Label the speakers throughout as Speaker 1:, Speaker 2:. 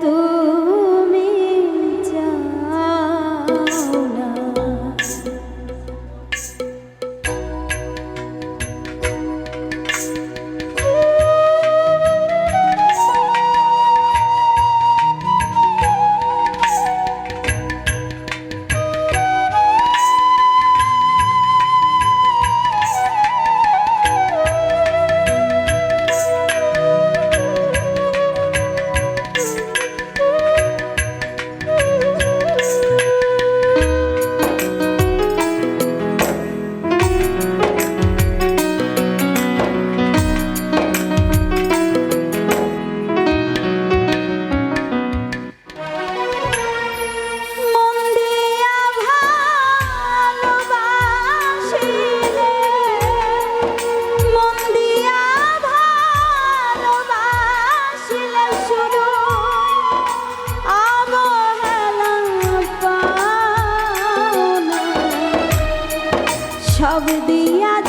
Speaker 1: তুমি সব দিয়া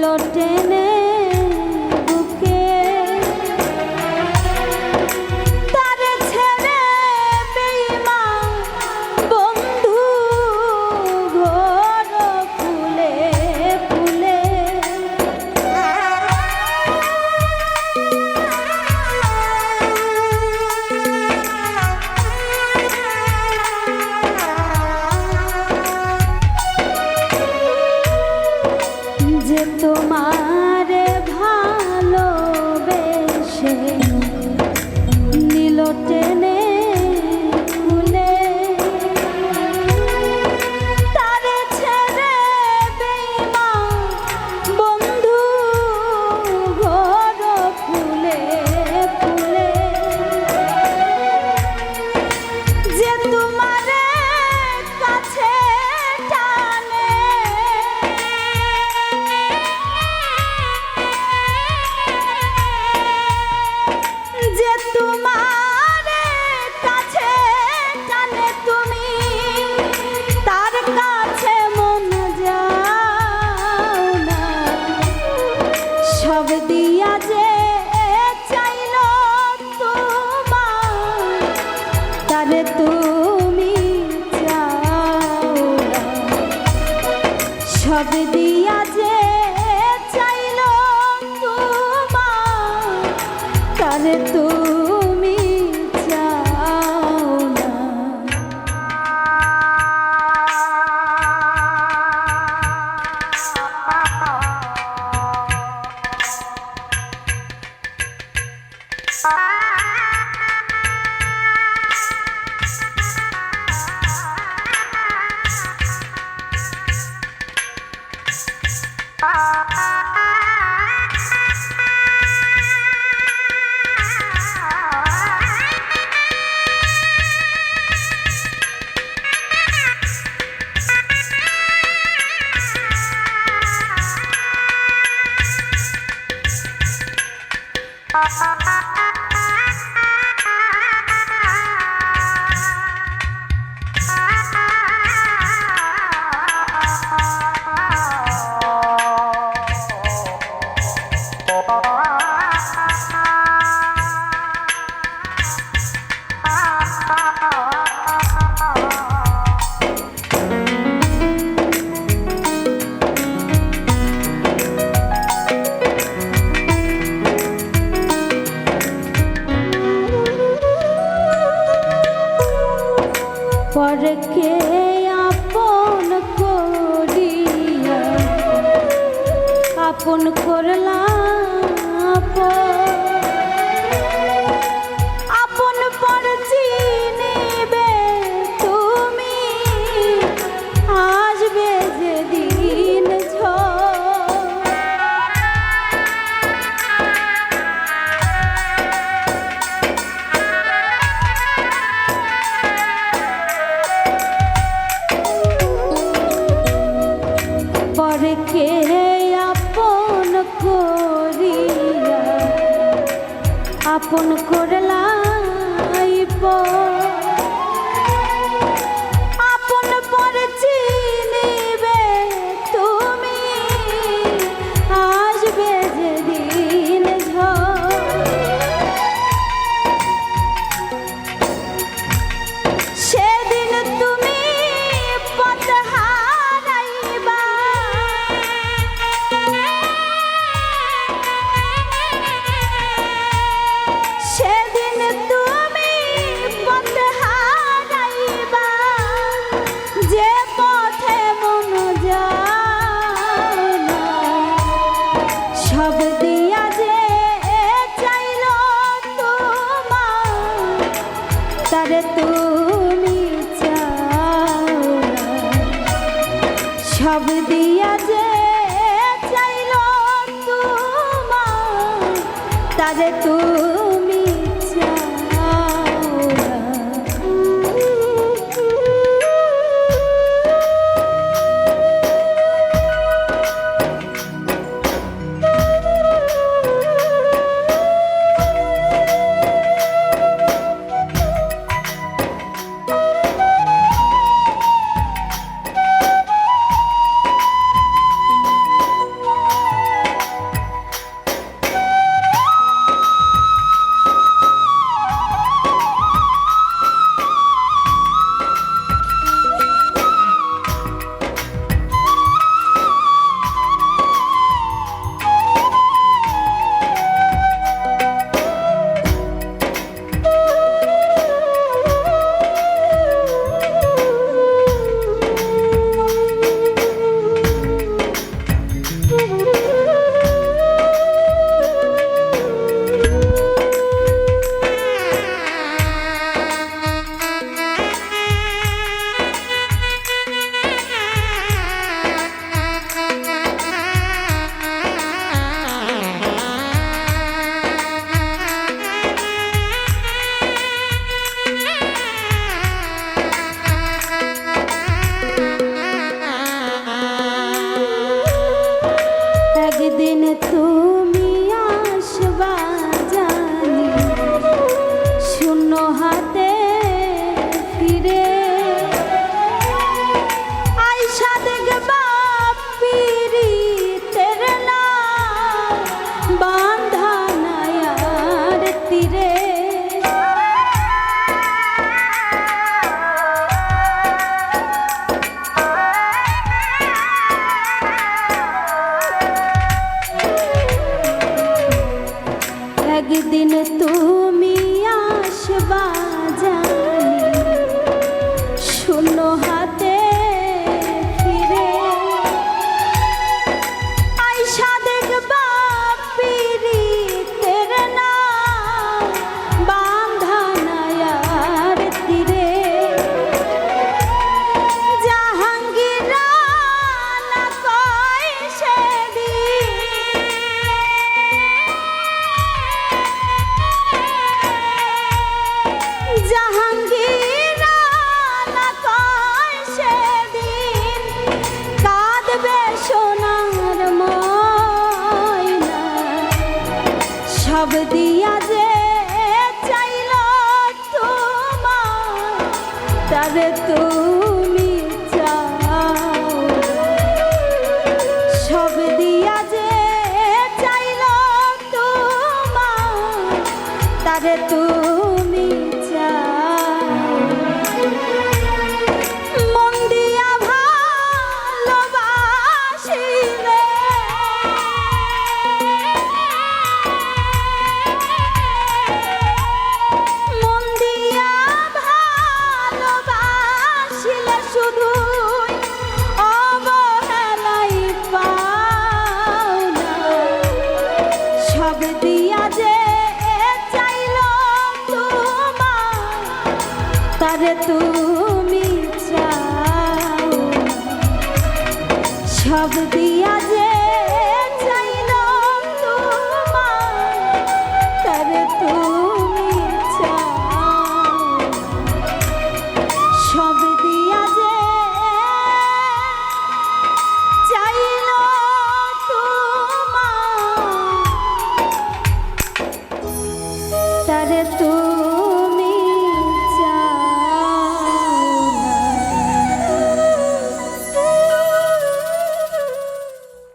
Speaker 1: Lord, tenés. তারে তুমি Ha ha
Speaker 2: ha ha!
Speaker 1: কে আপন করিয়া আপন করলাই পর Oh সব দিয়া যে চাইল তোমার তারে তুমি তুমি চাও? সব